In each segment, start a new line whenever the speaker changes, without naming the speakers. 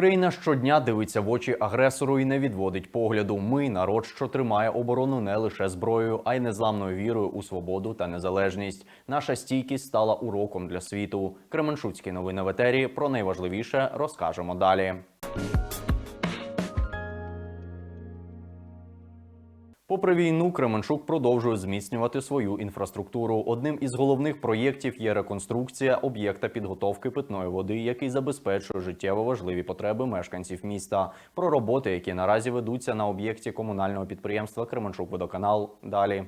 Україна щодня дивиться в очі агресору і не відводить погляду. Ми народ, що тримає оборону не лише зброєю, а й незламною вірою у свободу та незалежність. Наша стійкість стала уроком для світу. Кременчуцькі новини в етері. Про найважливіше розкажемо далі. Попри війну, Кременчук продовжує зміцнювати свою інфраструктуру. Одним із головних проєктів є реконструкція об'єкта підготовки питної води, який забезпечує життєво важливі потреби мешканців міста. Про роботи, які наразі ведуться на об'єкті комунального підприємства Кременчук Водоканал. Далі.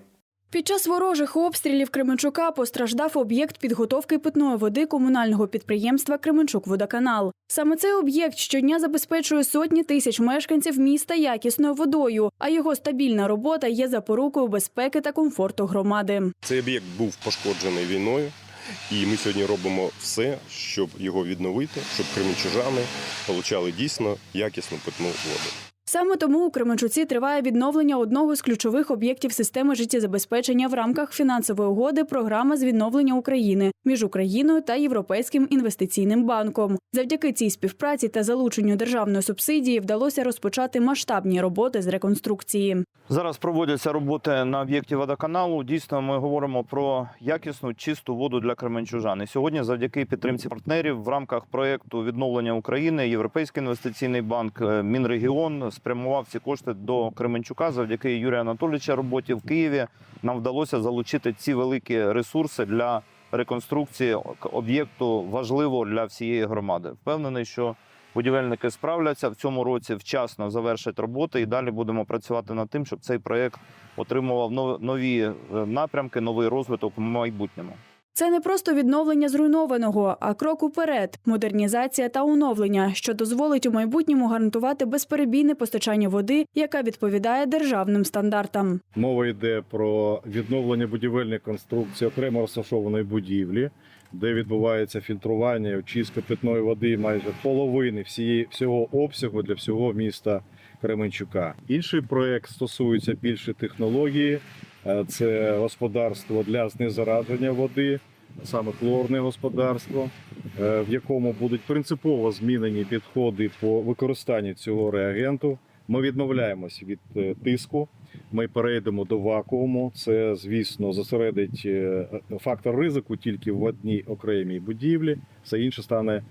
Під час ворожих обстрілів Кременчука постраждав об'єкт підготовки питної води комунального підприємства Кременчук-Водоканал. Саме цей об'єкт щодня забезпечує сотні тисяч мешканців міста якісною водою, а його стабільна робота є запорукою безпеки та комфорту громади.
Цей об'єкт був пошкоджений війною, і ми сьогодні робимо все, щоб його відновити, щоб кременчужани отримали дійсно якісну питну воду.
Саме тому у Кременчуці триває відновлення одного з ключових об'єктів системи життєзабезпечення в рамках фінансової угоди програма з відновлення України між Україною та Європейським інвестиційним банком. Завдяки цій співпраці та залученню державної субсидії вдалося розпочати масштабні роботи з реконструкції.
Зараз проводяться роботи на об'єкті водоканалу. Дійсно, ми говоримо про якісну чисту воду для кременчужан. І сьогодні, завдяки підтримці партнерів, в рамках проєкту відновлення України, Європейський інвестиційний банк, е, Мінрегіон спрямував ці кошти до Кременчука. Завдяки Юрію Анатолійовича роботі в Києві нам вдалося залучити ці великі ресурси для реконструкції об'єкту важливо для всієї громади. Впевнений, що Будівельники справляться в цьому році вчасно завершать роботи і далі будемо працювати над тим, щоб цей проект отримував нов- нові е, напрямки, новий розвиток в майбутньому.
Це не просто відновлення зруйнованого, а крок уперед, модернізація та оновлення, що дозволить у майбутньому гарантувати безперебійне постачання води, яка відповідає державним стандартам.
Мова йде про відновлення будівельної конструкції окремо розташованої будівлі, де відбувається фільтрування і очистка питної води майже половини всієї всього обсягу для всього міста Кременчука. Інший проект стосується більше технології. Е, Це господарство для знезараження води, саме хлорне господарство, е, в якому будуть принципово змінені підходи по використанню цього реагенту. Ми відмовляємось від е, тиску. Ми перейдемо до вакууму. Це, звісно, зосередить фактор ризику тільки в одній окремій будівлі. Все інше стане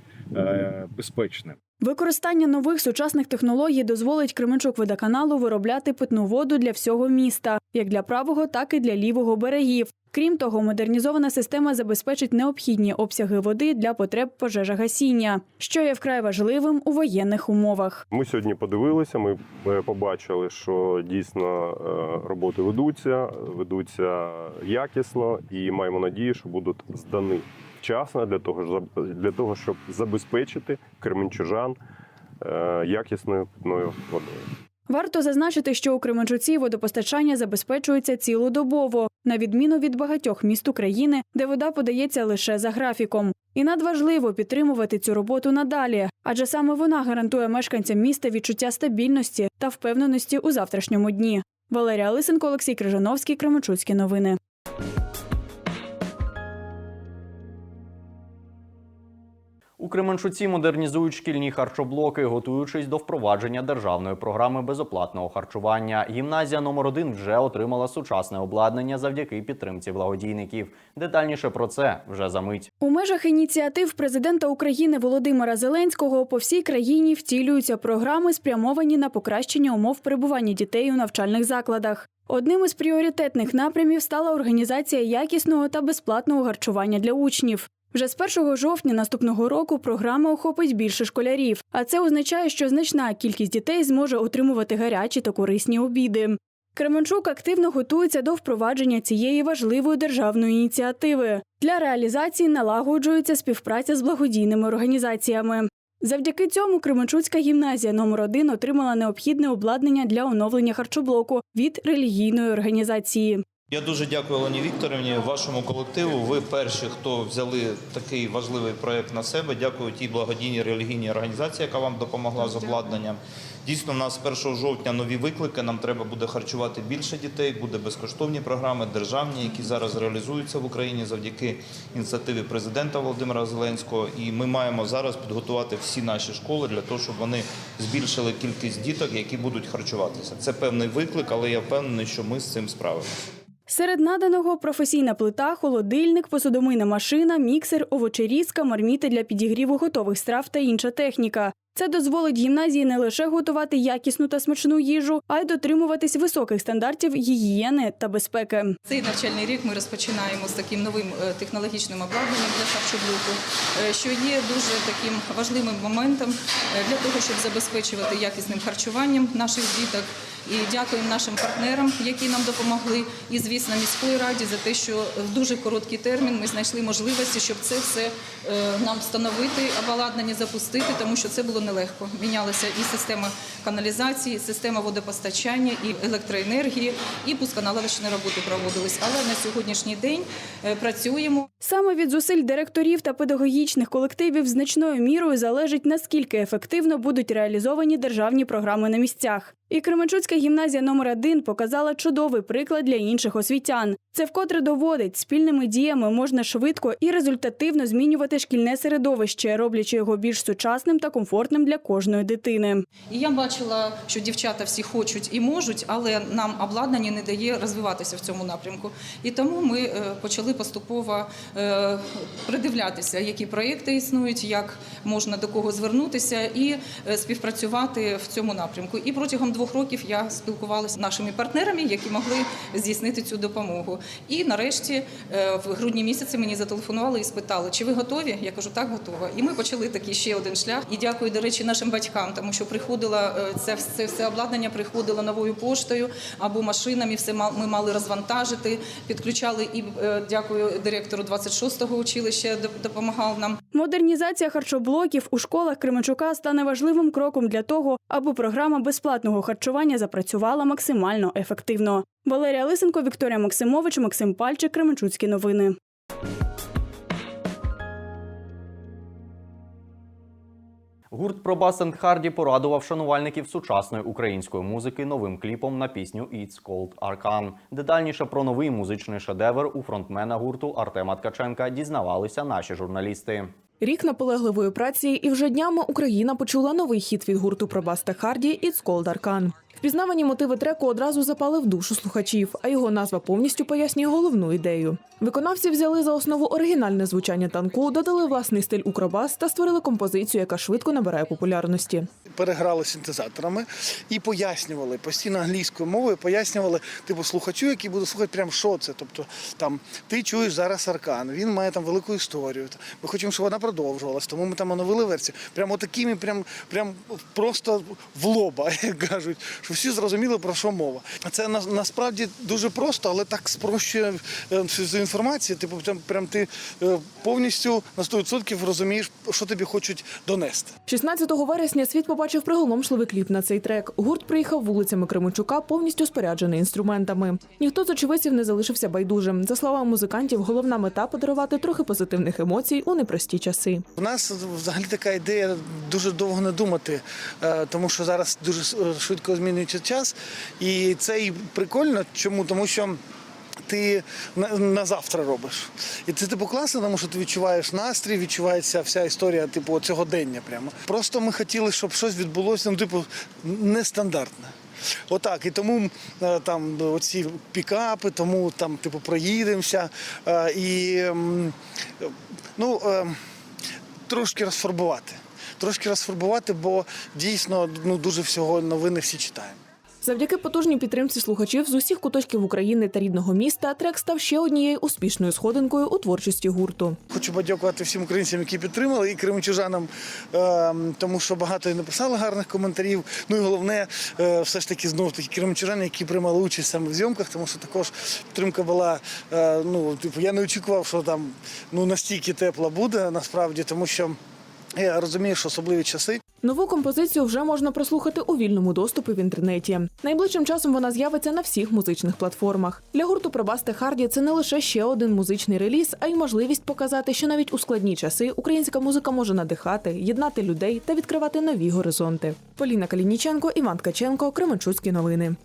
безпечним.
Використання нових сучасних технологій дозволить Кременчук водоканалу виробляти питну воду для всього міста, як для правого, так і для лівого берегів. Крім того, модернізована система забезпечить необхідні обсяги води для потреб пожежогасіння, що є вкрай важливим у воєнних умовах.
Ми сьогодні подивилися, ми е, побачили, що дійсно е, роботи ведуться, ведуться якісно, і маємо надію, що будуть здані вчасно для того, для того щоб забезпечити кременчужан е, якісною питною водою.
Варто зазначити, що у Кременчуці водопостачання забезпечується цілодобово, на відміну від багатьох міст України, де вода подається лише за графіком. І надважливо підтримувати цю роботу надалі, адже саме вона гарантує мешканцям міста відчуття стабільності та впевненості у завтрашньому дні. Валерія Лисенко, Олексій Крижановський, Кременчуцькі новини.
У Кременчуці модернізують шкільні харчоблоки, готуючись до впровадження державної програми безоплатного харчування. Гімназія номер 1 вже отримала сучасне обладнання завдяки підтримці благодійників. Детальніше про це вже за мить.
У межах ініціатив президента України Володимира Зеленського по всій країні втілюються програми, спрямовані на покращення умов перебування дітей у навчальних закладах. Одним із пріоритетних напрямів стала організація якісного та безплатного харчування для учнів. Вже з 1 жовтня наступного року програма охопить більше школярів, а це означає, що значна кількість дітей зможе отримувати гарячі та корисні обіди. Кременчук активно готується до впровадження цієї важливої державної ініціативи. Для реалізації налагоджується співпраця з благодійними організаціями. Завдяки цьому Кременчуцька гімназія номер 1 отримала необхідне обладнання для оновлення харчоблоку від релігійної організації.
Я дуже дякую Олені Вікторівні, вашому колективу. Ви перші, хто взяли такий важливий проект на себе. Дякую тій благодійній релігійній організації, яка вам допомогла з обладнанням. Дійсно, у нас з 1 жовтня нові виклики. Нам треба буде харчувати більше дітей. Буде безкоштовні програми державні, які зараз реалізуються в Україні завдяки ініціативі президента Володимира Зеленського. І ми маємо зараз підготувати всі наші школи для того, щоб вони збільшили кількість діток, які будуть харчуватися. Це певний виклик, але я впевнений, що ми з цим справимося.
Серед наданого професійна плита, холодильник, посудомийна машина, міксер, овочерізка, марміти для підігріву готових страв та інша техніка. Це дозволить гімназії не лише готувати якісну та смачну їжу, а й дотримуватись високих стандартів гігієни та безпеки.
Цей навчальний рік ми розпочинаємо з таким новим е, технологічним обладнанням для харчоблоку, е, що є дуже таким важливим моментом е, для того, щоб забезпечувати якісним харчуванням наших діток. І дякуємо нашим партнерам, які нам допомогли, і звісно, міської раді за те, що в дуже короткий термін ми знайшли можливості, щоб це все нам встановити, обладнання запустити, тому що це було нелегко. Мінялася і система каналізації, і система водопостачання, і електроенергії, і пусконаладочні роботи проводились. Але на сьогоднішній день е, працюємо.
Саме від зусиль директорів та педагогічних колективів значною мірою залежить наскільки ефективно будуть реалізовані державні програми на місцях. І Кременчуцька гімназія номер 1 показала чудовий приклад для інших освітян. Це вкотре доводить, спільними діями можна швидко і результативно змінювати шкільне середовище, роблячи його більш сучасним та комфортним для кожної дитини.
І я бачила, що дівчата всі хочуть і можуть, але нам обладнання не дає розвиватися в цьому напрямку. І тому ми е, почали поступово е, придивлятися, які проекти існують, як можна до кого звернутися і е, співпрацювати в цьому напрямку. І протягом двох років я спілкувалася з нашими партнерами, які могли здійснити цю допомогу. І нарешті е, в грудні місяці мені зателефонували і спитали, чи ви готові? Я кажу, так, готова. І ми почали такий ще один шлях. І дякую, до речі, нашим батькам, тому що приходило е, це, це все обладнання приходило новою поштою або машинами. Все ми мали розвантажити, підключали і е, дякую директору 26-го училища, доп- допомагав нам.
Модернізація харчоблоків у школах Кременчука стане важливим кроком для того, аби програма безплатного харчування запрацювала максимально ефективно. Валерія Лисенко, Вікторія Максимович, Максим Пальчик, Кременчуцькі новини.
Гурт Пробас енд Харді порадував шанувальників сучасної української музики новим кліпом на пісню «It's Called Arcan». Детальніше про новий музичний шедевр у фронтмена гурту Артема Ткаченка дізнавалися наші журналісти.
Рік наполегливої праці, і вже днями Україна почула новий хіт від гурту Пробас та Харді «It's Cold Arcan». Впізнавані мотиви треку одразу запали в душу слухачів, а його назва повністю пояснює головну ідею. Виконавці взяли за основу оригінальне звучання танку, додали власний стиль укробас та створили композицію, яка швидко набирає популярності.
переграли синтезаторами і пояснювали постійно англійською мовою, пояснювали типу слухачу, який буде слухати прям що це. Тобто там ти чуєш зараз аркан, він має там велику історію. Ми хочемо, щоб вона продовжувалась, тому ми там оновили версію. Прямо такими, прям, прям просто в лоба, як кажуть, що всі зрозуміли про що мова. Це на, насправді дуже просто, але так спрощує е, всю інформацію. Типу, прям, прям ти е, повністю на 100% розумієш, що тобі хочуть донести.
16 вересня світ побачив приголомшливий кліп на цей трек. Гурт приїхав вулицями Кременчука, повністю споряджений інструментами. Ніхто з очевидців не залишився байдужим. За словами музикантів, головна мета подарувати трохи позитивних емоцій у непрості часи.
У нас взагалі така ідея дуже довго не думати, е, тому що зараз дуже швидко змінюється час. І це і прикольно. Чому? Тому що. Ти на, завтра робиш. І це типу класно, тому що ти відчуваєш настрій, відчувається вся історія, типу, цього дення прямо. Просто ми хотіли, щоб щось відбулося, ну, типу, нестандартне. Отак. І тому е, там оці пікапи, тому там, типу, проїдемося. Е, І ну. е, трошки розфарбувати. Трошки розфарбувати, бо дійсно ну дуже всього новини всі читаємо.
Завдяки потужній підтримці слухачів з усіх куточків України та рідного міста трек став ще однією успішною сходинкою у творчості гурту.
Хочу подякувати всім українцям, які підтримали, і кримчужанам, е, тому що багато і написали гарних коментарів. Ну і головне, е, все ж таки знову таки кримчужани, які приймали участь саме в зйомках, тому що також підтримка була. е, ну, типу, я не очікував, що там ну настільки тепла буде насправді, тому що. Я розумію, що особливі часи.
Нову композицію вже можна прослухати у вільному доступі в інтернеті. Найближчим часом вона з'явиться на всіх музичних платформах. Для гурту Пробасте Харді це не лише ще один музичний реліз, а й можливість показати, що навіть у складні часи українська музика може надихати, єднати людей та відкривати нові горизонти. Поліна Калініченко, Іван Ткаченко, Кременчуцькі новини.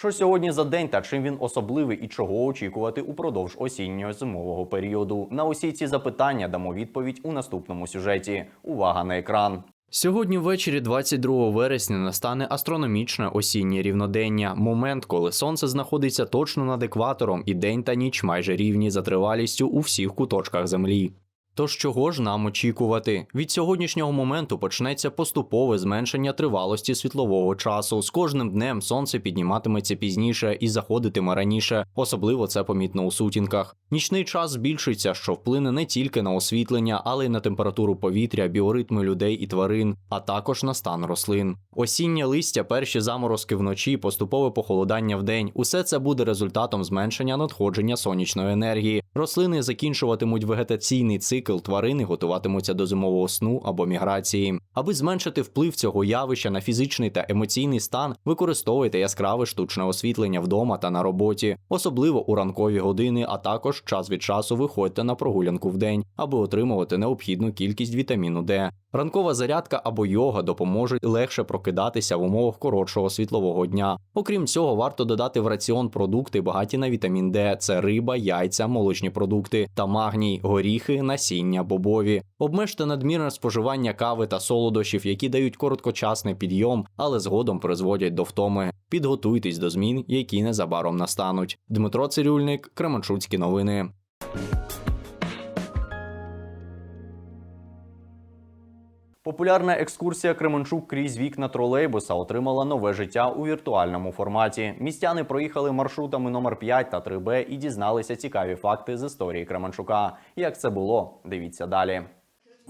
Що сьогодні за день та чим він особливий і чого очікувати упродовж осіннього зимового періоду? На усі ці запитання дамо відповідь у наступному сюжеті. Увага на екран. Сьогодні ввечері, 22 вересня, настане астрономічне осіннє рівнодення. Момент, коли сонце знаходиться точно над екватором, і день та ніч майже рівні за тривалістю у всіх куточках землі. Тож чого ж нам очікувати? Від сьогоднішнього моменту почнеться поступове зменшення тривалості світлового часу. З кожним днем сонце підніматиметься пізніше і заходитиме раніше, особливо це помітно у сутінках. Нічний час збільшиться, що вплине не тільки на освітлення, але й на температуру повітря, біоритми людей і тварин, а також на стан рослин. Осіннє листя, перші заморозки вночі, поступове похолодання вдень. Усе це буде результатом зменшення надходження сонячної енергії. Рослини закінчуватимуть вегетаційний цикл, тварини готуватимуться до зимового сну або міграції. Аби зменшити вплив цього явища на фізичний та емоційний стан, використовуйте яскраве штучне освітлення вдома та на роботі, особливо у ранкові години, а також час від часу виходьте на прогулянку вдень, аби отримувати необхідну кількість вітаміну Д. Ранкова зарядка або йога допоможуть легше прокидатися в умовах коротшого світлового дня. Окрім цього, варто додати в раціон продукти багаті на вітамін Д: це риба, яйця, молочні продукти та магній, горіхи, насіння, бобові. Обмежте надмірне споживання кави та солодощів, які дають короткочасний підйом, але згодом призводять до втоми. Підготуйтесь до змін, які незабаром настануть. Дмитро Цирюльник, Кременчуцькі новини. Популярна екскурсія Кременчук крізь вікна тролейбуса отримала нове життя у віртуальному форматі. Містяни проїхали маршрутами номер 5 та 3Б і дізналися цікаві факти з історії Кременчука. Як це було? Дивіться далі.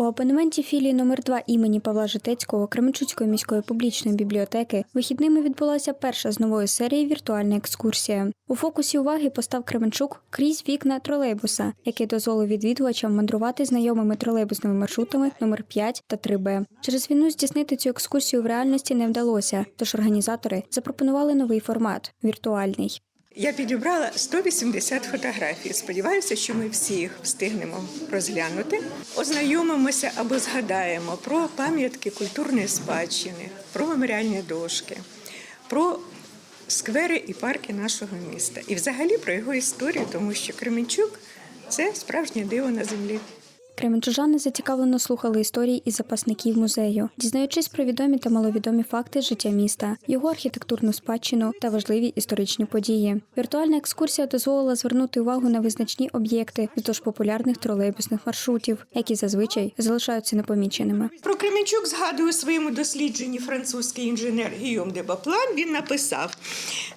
У абонементі філії номер 2 імені Павла Житецького Кременчуцької міської публічної бібліотеки вихідними відбулася перша з нової серії віртуальна екскурсія. У фокусі уваги постав Кременчук крізь вікна тролейбуса, який дозволив відвідувачам мандрувати знайомими тролейбусними маршрутами номер 5 та 3Б. Через війну здійснити цю екскурсію в реальності не вдалося, тож організатори запропонували новий формат віртуальний.
Я підібрала 180 фотографій. Сподіваюся, що ми всі їх встигнемо розглянути. Ознайомимося або згадаємо про пам'ятки культурної спадщини, про меморіальні дошки, про сквери і парки нашого міста. І взагалі про його історію, тому що Кременчук це справжнє диво на землі.
Кременчужани зацікавлено слухали історії із запасників музею, дізнаючись про відомі та маловідомі факти життя міста, його архітектурну спадщину та важливі історичні події. Віртуальна екскурсія дозволила звернути увагу на визначні об'єкти вздовж популярних тролейбусних маршрутів, які зазвичай залишаються непоміченими.
Про Кременчук згадує у своєму дослідженні французький інженер Гійом де Баплан. Він написав: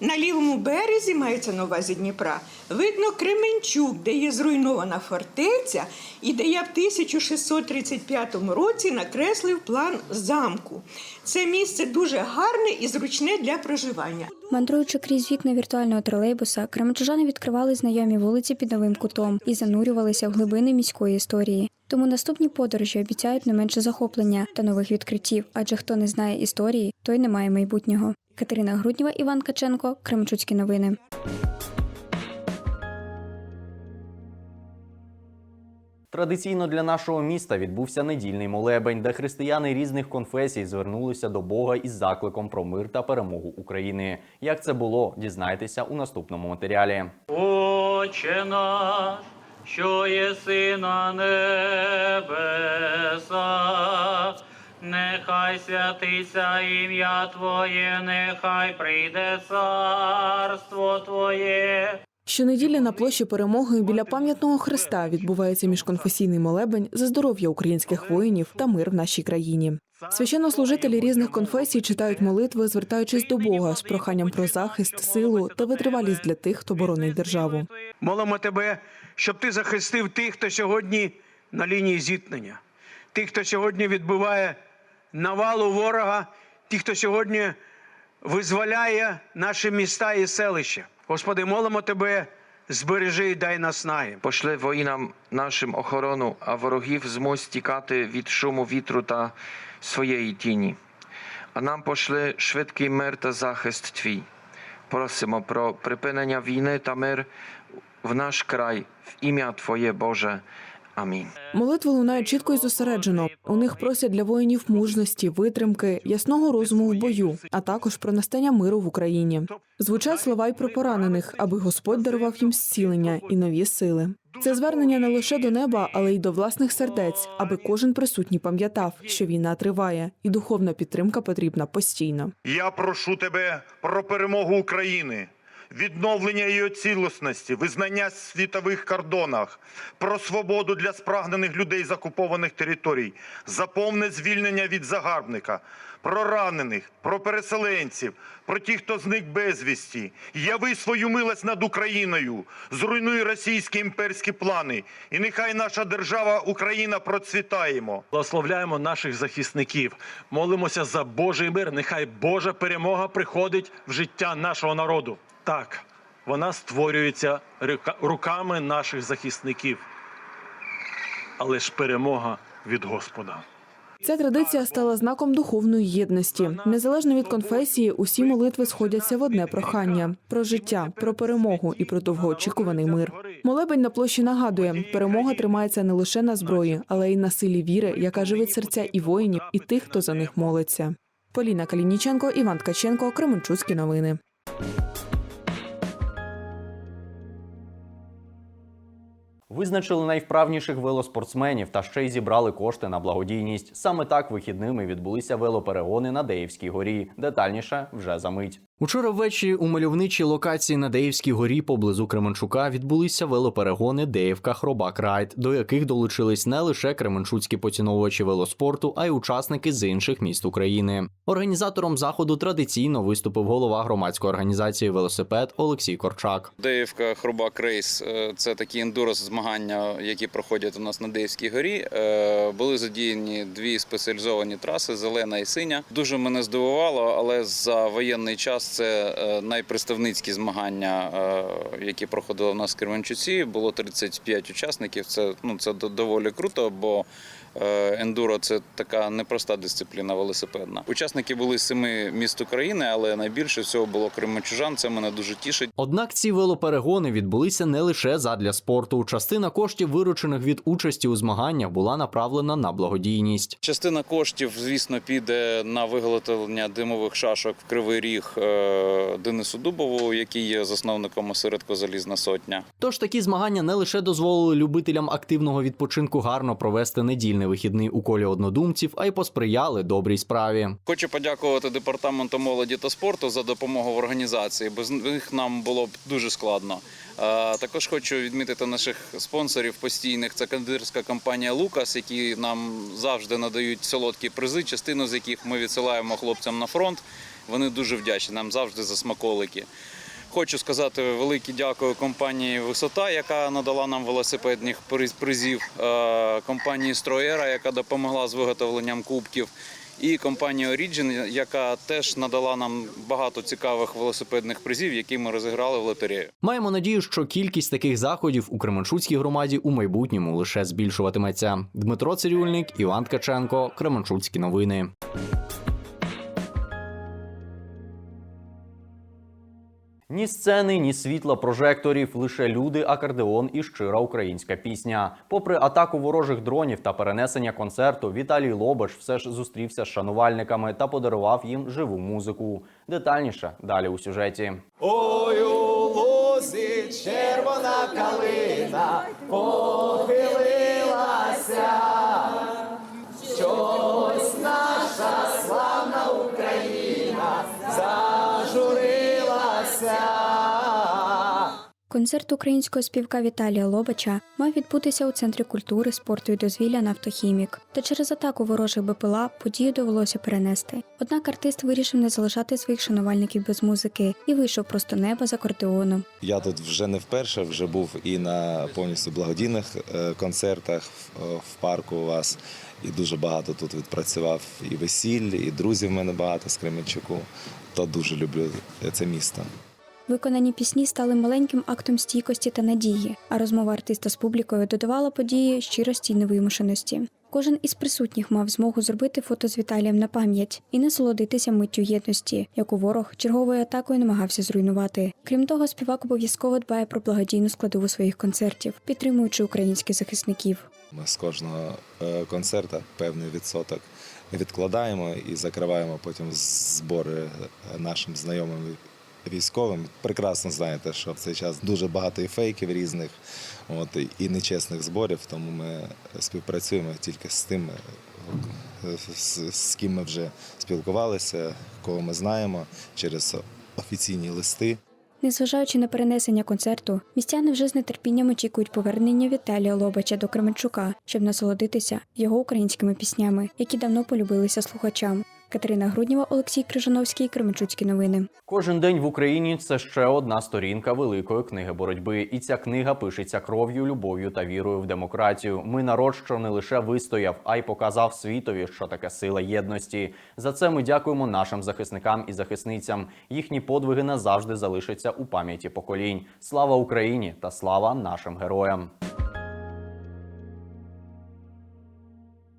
на лівому березі мається на увазі Дніпра. Видно Кременчук, де є зруйнована фортеця, і де в 1635 році накреслив план замку. Це місце дуже гарне і зручне для проживання.
Мандруючи крізь вікна віртуального тролейбуса, кременчужани відкривали знайомі вулиці під новим кутом і занурювалися в глибини міської історії. Тому наступні подорожі обіцяють не менше захоплення та нових відкриттів, адже хто не знає історії, той не має майбутнього. Катерина Грудніва, Іван Каченко, Кременчуцькі новини.
Традиційно для нашого міста відбувся недільний молебень, де християни різних конфесій звернулися до Бога із закликом про мир та перемогу України. Як це було, дізнайтеся у наступному матеріалі.
Отче наш, що єси на небесах, нехай святиться ім'я Твоє, нехай прийде царство Твоє.
Щонеділі на площі перемоги біля пам'ятного хреста відбувається міжконфесійний молебень за здоров'я українських воїнів та мир в нашій країні. Священнослужителі різних конфесій читають молитви, звертаючись до Бога з проханням про захист, силу та витривалість для тих, хто боронить державу.
Молимо тебе, щоб ти захистив тих, хто сьогодні на лінії зіткнення, тих, хто сьогодні відбиває навалу ворога, тих, хто сьогодні визволяє наші міста і селища. Господи, молимо тебе збережи і дай наснаги.
Пошли воїнам нашим охорону, а ворогів змусь тікати від шуму вітру та своєї тіні. А нам пошли швидкий мир та захист твій. Просимо про припинення війни та мир в наш край, в ім'я Твоє Боже. Амінь.
Молитви лунають чітко і зосереджено. У них просять для воїнів мужності, витримки, ясного розуму в бою, а також про настання миру в Україні. Звучать слова й про поранених, аби Господь дарував їм зцілення і нові сили. Це звернення не лише до неба, але й до власних сердець, аби кожен присутній пам'ятав, що війна триває, і духовна підтримка потрібна постійно.
Я прошу тебе про перемогу України, відновлення її цілісності, визнання світових кордонах, про свободу для спрагнених людей з окупованих територій, за повне звільнення від загарбника, про ранених, про переселенців, про тих, хто зник безвісті. Яви свою милость над Україною, зруйнуй російські імперські плани, і нехай наша держава Україна процвітаємо.
Благословляємо наших захисників, молимося за Божий мир. Нехай Божа перемога приходить в життя нашого народу. Так, вона створюється рука- руками наших захисників. Але ж перемога від Господа.
Ця традиція стала знаком духовної єдності. Незалежно від конфесії, усі молитви сходяться в одне прохання про життя, про перемогу і про довгоочікуваний мир. Молебень на площі нагадує, перемога тримається не лише на зброї, але й на силі віри, яка живить серця і воїнів, і тих, хто за них молиться. Поліна Калініченко, Іван Ткаченко, Кременчуцькі новини.
Визначили найвправніших велоспортсменів та ще й зібрали кошти на благодійність. Саме так вихідними відбулися велоперегони на Деївській горі. Детальніше вже за мить. Учора ввечері у мальовничій локації на Деївській горі поблизу Кременчука відбулися велоперегони Деївка Хробак Райд, до яких долучились не лише кременчуцькі поціновувачі велоспорту, а й учасники з інших міст України. Організатором заходу традиційно виступив голова громадської організації Велосипед Олексій Корчак.
Деївка Хрубак Рейс е, це такі ендурос змагання, які проходять у нас на Деївській горі. Е, Були задіяні дві спеціалізовані траси зелена і синя. Дуже мене здивувало, але за воєнний час це е, найпредставницькі змагання, е, які проходили в нас в Кременчуці. Було 35 учасників. Це ну це до- доволі круто, бо ендуро це така непроста дисципліна велосипедна. Учасники були з семи міст України, але найбільше всього було кременчужан. Це мене дуже тішить.
Однак ці велоперегони відбулися не лише задля спорту. Частина коштів, виручених від участі у змаганнях, була направлена на благодійність.
Частина коштів, звісно, піде на виготовлення димових шашок в Кривий Ріг е, Денису Дубову, який є засновником осередку Залізна сотня.
Тож такі змагання не лише дозволили любителям активного відпочинку гарно провести недільний вихідний у колі однодумців, а й посприяли добрій справі.
Хочу подякувати департаменту молоді та спорту за допомогу в організації. Без них нам було б дуже складно. Також хочу відмітити наших спонсорів постійних. Це кандидатська компанія Лукас, які нам завжди надають солодкі призи, частину з яких ми відсилаємо хлопцям на фронт. Вони дуже вдячні нам завжди за смаколики. Хочу сказати велике дякую компанії Висота, яка надала нам велосипедних призів, е, компанії Строєра, яка допомогла з виготовленням кубків, і компанії Origin, яка теж надала нам багато цікавих велосипедних призів, які ми розіграли в лотерею.
Маємо надію, що кількість таких заходів у Кременчуцькій громаді у майбутньому лише збільшуватиметься. Дмитро Цирюльник, Іван Ткаченко, Кременчуцькі новини. Ні сцени, ні світла прожекторів, лише люди, акордеон і щира українська пісня. Попри атаку ворожих дронів та перенесення концерту, Віталій Лобаш все ж зустрівся з шанувальниками та подарував їм живу музику. Детальніше далі у сюжеті.
Ой, у лузі червона калина похилилася. Щось наша славна
Концерт українського співка Віталія Лобача мав відбутися у центрі культури, спорту і дозвілля «Нафтохімік». Та через атаку ворожих БПЛА подію довелося перенести. Однак артист вирішив не залишати своїх шанувальників без музики і вийшов просто неба з акордеоном.
Я тут вже не вперше, вже був і на повністю благодійних е, концертах е, в парку у вас. І дуже багато тут відпрацював і весіль, і друзів в мене багато з Кременчуку. То дуже люблю це місто.
Виконані пісні стали маленьким актом стійкості та надії, а розмова артиста з публікою додавала події щирості й невимушеності. Кожен із присутніх мав змогу зробити фото з Віталієм на пам'ять і насолодитися миттю єдності, яку ворог черговою атакою намагався зруйнувати. Крім того, співак обов'язково дбає про благодійну складову своїх концертів, підтримуючи українських захисників.
Ми з кожного е, концерта певний відсоток відкладаємо і закриваємо потім збори нашим знайомим військовим. Прекрасно знаєте, що в цей час дуже багато і фейків різних, от і нечесних зборів. Тому ми співпрацюємо тільки з тим, е, з ким ми вже спілкувалися, кого ми знаємо через офіційні листи.
Незважаючи на перенесення концерту, містяни вже з нетерпінням очікують повернення Віталія Лобача до Кременчука, щоб насолодитися його українськими піснями, які давно полюбилися слухачам. Катерина Грудніва, Олексій Крижановський, Кременчуцькі новини.
Кожен день в Україні це ще одна сторінка великої книги боротьби. І ця книга пишеться кров'ю, любов'ю та вірою в демократію. Ми народ, що не лише вистояв, а й показав світові, що таке сила єдності. За це ми дякуємо нашим захисникам і захисницям. Їхні подвиги назавжди залишаться у пам'яті поколінь. Слава Україні та слава нашим героям!